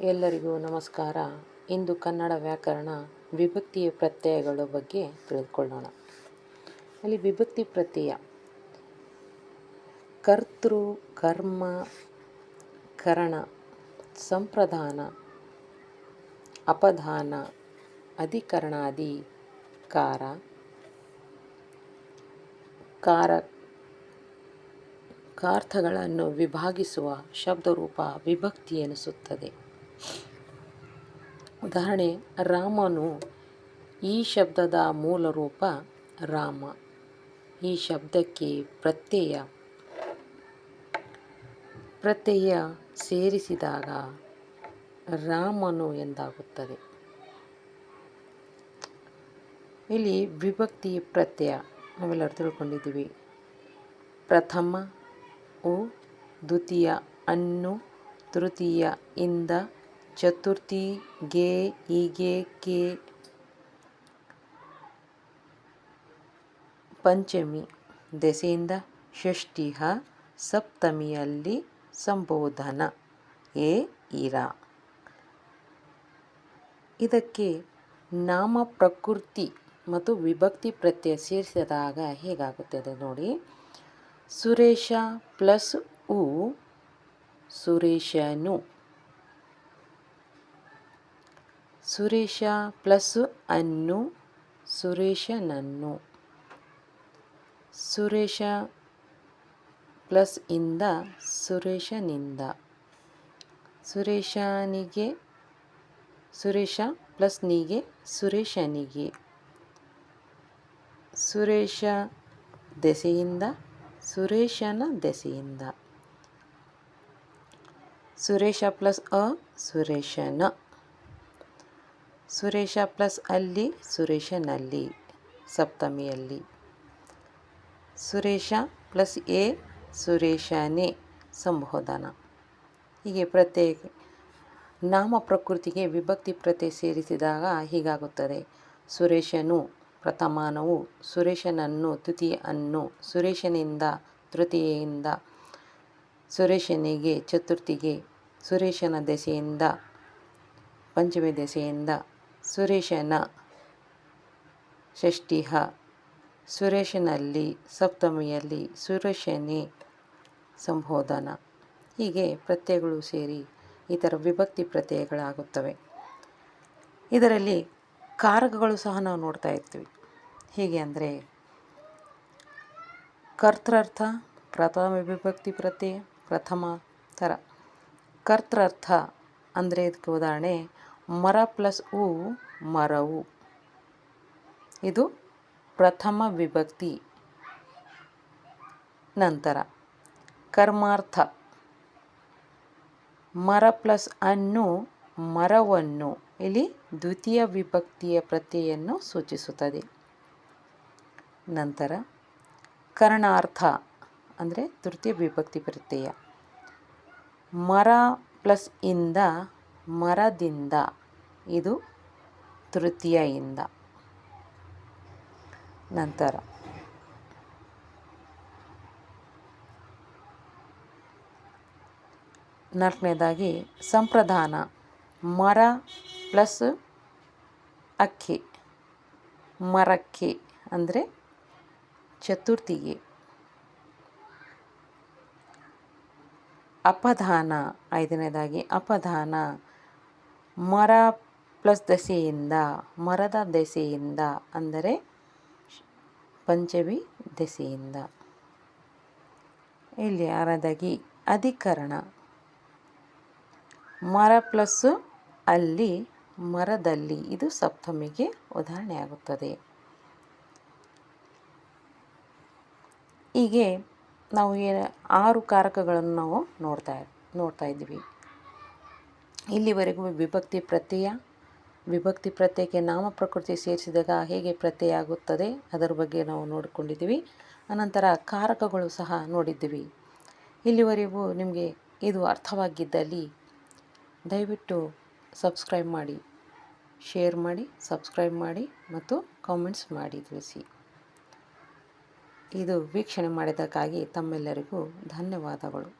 ಎಲ್ಲರಿಗೂ ನಮಸ್ಕಾರ. ಇಂದು ಕನ್ನಡ ವ್ಯಾಕರಣ ವಿಭಕ್ತಿಯ ಪ್ರತ್ಯಯಗಳ ಬಗ್ಗೆ ತಿಳಿದುಕೊಳ್ಳೋಣ. ಅಲ್ಲಿ ವಿಭಕ್ತಿ ಪ್ರತ್ಯಯ. ಕರ್ತೃ, ಕರ್ಮ, ಕರಣ ಸಂಪ್ರದಾನ ಅಪಧಾನ ಅಧಿಕರಣಾಧಿಕಾರ ಕಾರ, ಕಾರ್ಥಗಳನ್ನು ವಿಭಾಗಿಸುವ ಶಬ್ದರೂಪ ವಿಭಕ್ತಿ ಎನಿಸುತ್ತದೆ. ಉದಾಹರಣೆ, ರಾಮನು ಈ ಶಬ್ದದ ಮೂಲ ರೂಪ ರಾಮ. ಈ ಶಬ್ದಕ್ಕೆ ಪ್ರತ್ಯಯ. ಪ್ರತ್ಯಯ ಸೇರಿಸಿದಾಗ ರಾಮನು ಎಂದಾಗುತ್ತದೆ. ಇಲ್ಲಿ ವಿಭಕ್ತಿ ಪ್ರತ್ಯಯ ನಾವೆಲ್ಲರೂ ತಿಳ್ಕೊಂಡಿದ್ದೀವಿ. ಪ್ರಥಮ, ಉ, ದ್ವಿತೀಯ, ಅನ್ನು, ತೃತೀಯ, ಇಂದ ಚತುರ್ಥಿ, ಗೆ, ಹೀಗೆ, ಕೆ, ಪಂಚಮಿ, ದೆಸೆಯಿಂದ ಷಷ್ಠಿಹ, ಸಪ್ತಮಿಯಲ್ಲಿ ಸಂಬೋಧನ. ಎ, ಇರ. ಇದಕ್ಕೆ ನಾಮ ಪ್ರಕೃತಿ ಮತ್ತು ವಿಭಕ್ತಿ ಪ್ರತ್ಯಯ ಸೇರಿಸಿದಾಗ ಹೇಗಾಗುತ್ತದೆ ನೋಡಿ. ಸುರೇಶ ಪ್ಲಸ್ ಉ, ಸುರೇಶನು. ಸುರೇಶ ಪ್ಲಸ್ ಅನ್ನು ಸುರೇಶನನ್ನು ಸುರೇಶ ಪ್ಲಸ್ ಇಂದ ಸುರೇಶನಿಂದ. ಸುರೇಶನಿಗೆ ಸುರೇಶ ಪ್ಲಸ್ ನಿಗೆ ಸುರೇಶನಿಗೆ. ಸುರೇಶ ದೆಸೆಯಿಂದ, ಸುರೇಶನ ದೆಸೆಯಿಂದ. ಸುರೇಶ ಪ್ಲಸ್ ಅ, ಸುರೇಶನ. ಸುರೇಶ ಪ್ಲಸ್ ಅಲ್ಲಿ, ಸುರೇಶನಲ್ಲಿ, ಸಪ್ತಮಿಯಲ್ಲಿ. ಸುರೇಶ ಪ್ಲಸ್ ಎ, ಸುರೇಶನೇ ಸಂಬೋಧನ. ಹೀಗೆ ಪ್ರತ್ಯೇಕ ನಾಮ ಪ್ರಕೃತಿಗೆ ವಿಭಕ್ತಿ ಪ್ರತಿ ಸೇರಿಸಿದಾಗ ಹೀಗಾಗುತ್ತದೆ. ಸುರೇಶನು ಪ್ರಥಮಾನವು, ಸುರೇಶನನ್ನು ತೃತೀಯ ಅನ್ನು, ಸುರೇಶನಿಂದ ತೃತೀಯಿಂದ ಸುರೇಶನಿಗೆ ಚತುರ್ಥಿಗೆ, ಸುರೇಶನ ದೆಸೆಯಿಂದ, ಪಂಚಮಿ ದೆಸೆಯಿಂದ ಸುರೇಶನ ಷಷ್ಠಿಹ. ಸುರೇಶನಲ್ಲಿ ಸಪ್ತಮಿಯಲ್ಲಿ ಸುರೇಶನೇ ಸಂಬೋಧನ. ಹೀಗೆ ಪ್ರತ್ಯಯಗಳು ಸೇರಿ ಈ ಥರ ವಿಭಕ್ತಿ ಪ್ರತ್ಯಯಗಳಾಗುತ್ತವೆ. ಇದರಲ್ಲಿ ಕಾರಕಗಳು ಸಹ ನಾವು ನೋಡ್ತಾ ಇರ್ತೀವಿ. ಹೀಗೆ ಅಂದರೆ ಕರ್ತೃರ್ಥ, ಪ್ರಥಮ ವಿಭಕ್ತಿ ಪ್ರತ್ಯಯ, ಪ್ರಥಮ ಥರ. ಕರ್ತೃರ್ಥ ಅಂದರೆ ಇದಕ್ಕೆ ಉದಾಹರಣೆ ಮರ ಪ್ಲಸ್ ಉ ಮರವು. ಇದು ಪ್ರಥಮ ವಿಭಕ್ತಿ. ನಂತರ ಕರ್ಮಾರ್ಥ. ಮರ ಪ್ಲಸ್ ಅನ್ನು ಮರವನ್ನು, ಇಲ್ಲಿ ದ್ವಿತೀಯ ವಿಭಕ್ತಿಯ ಪ್ರತ್ಯೆಯನ್ನು ಸೂಚಿಸುತ್ತದೆ. ನಂತರ ಕರ್ಣಾರ್ಥ, ಅಂದರೆ ತೃತೀಯ ವಿಭಕ್ತಿ ಪ್ರತ್ಯಯ. ಮರ ಪ್ಲಸ್ ಇಂದ ಮರದಿಂದ. ಇದು ತೃತೀಯ ಇಂದ ನಂತರ. ನಾಲ್ಕನೇದಾಗಿ ಸಂಪ್ರದಾನ ಮರ ಪ್ಲಸ್ ಅಕ್ಕಿ. ಮರಕ್ಕೆ ಅಂದರೆ ಚತುರ್ಥಿಗೆ. ಅಪಧಾನ. ಐದನೇದಾಗಿ ಅಪಧಾನ. ಮರ ಪ್ಲಸ್ ದೆಸೆಯಿಂದ, ಮರದ ದೆಸೆಯಿಂದ ಅಂದರೆ ಪಂಚಮಿ ದೆಸೆಯಿಂದ. ಇಲ್ಲಿ ಆರದಗಿ ಅಧಿಕರಣ. ಮರ ಪ್ಲಸ್ಸು ಅಲ್ಲಿ, ಮರದಲ್ಲಿ ಇದು ಸಪ್ತಮಿಗೆ ಉದಾಹರಣೆಯಾಗುತ್ತದೆ ಹೀಗೆ ನಾವು ಏನು ಆರು ಕಾರಕಗಳನ್ನು ನಾವು ನೋಡ್ತಾ ನೋಡ್ತಾ ಇದ್ವಿ ಇಲ್ಲಿವರೆಗೂ ವಿಭಕ್ತಿ ಪ್ರತ್ಯಯ ವಿಭಕ್ತಿ ಪ್ರತ್ಯಯಕ್ಕೆ ನಾಮ ಪ್ರಕೃತಿ ಸೇರಿಸಿದಾಗ ಹೇಗೆ ಪ್ರತ್ಯಯ ಆಗುತ್ತದೆ ಅದರ ಬಗ್ಗೆ ನಾವು ನೋಡಿಕೊಂಡಿದ್ದೀವಿ. ಅನಂತರ ಕಾರಕಗಳು ಸಹ ನೋಡಿದ್ದೀವಿ. ಇಲ್ಲಿವರೆಗೂ ನಿಮಗೆ ಇದು ಅರ್ಥವಾಗಿದ್ದಲ್ಲಿ ದಯವಿಟ್ಟು ಸಬ್ಸ್ಕ್ರೈಬ್ ಮಾಡಿ, ಶೇರ್ ಮಾಡಿ, ಸಬ್ಸ್ಕ್ರೈಬ್ ಮಾಡಿ ಮತ್ತು ಕಾಮೆಂಟ್ಸ್ ಮಾಡಿ ತಿಳಿಸಿ. ಇದು ವೀಕ್ಷಣೆ ಮಾಡಿದ್ದಕ್ಕಾಗಿ ತಮ್ಮೆಲ್ಲರಿಗೂ ಧನ್ಯವಾದಗಳು.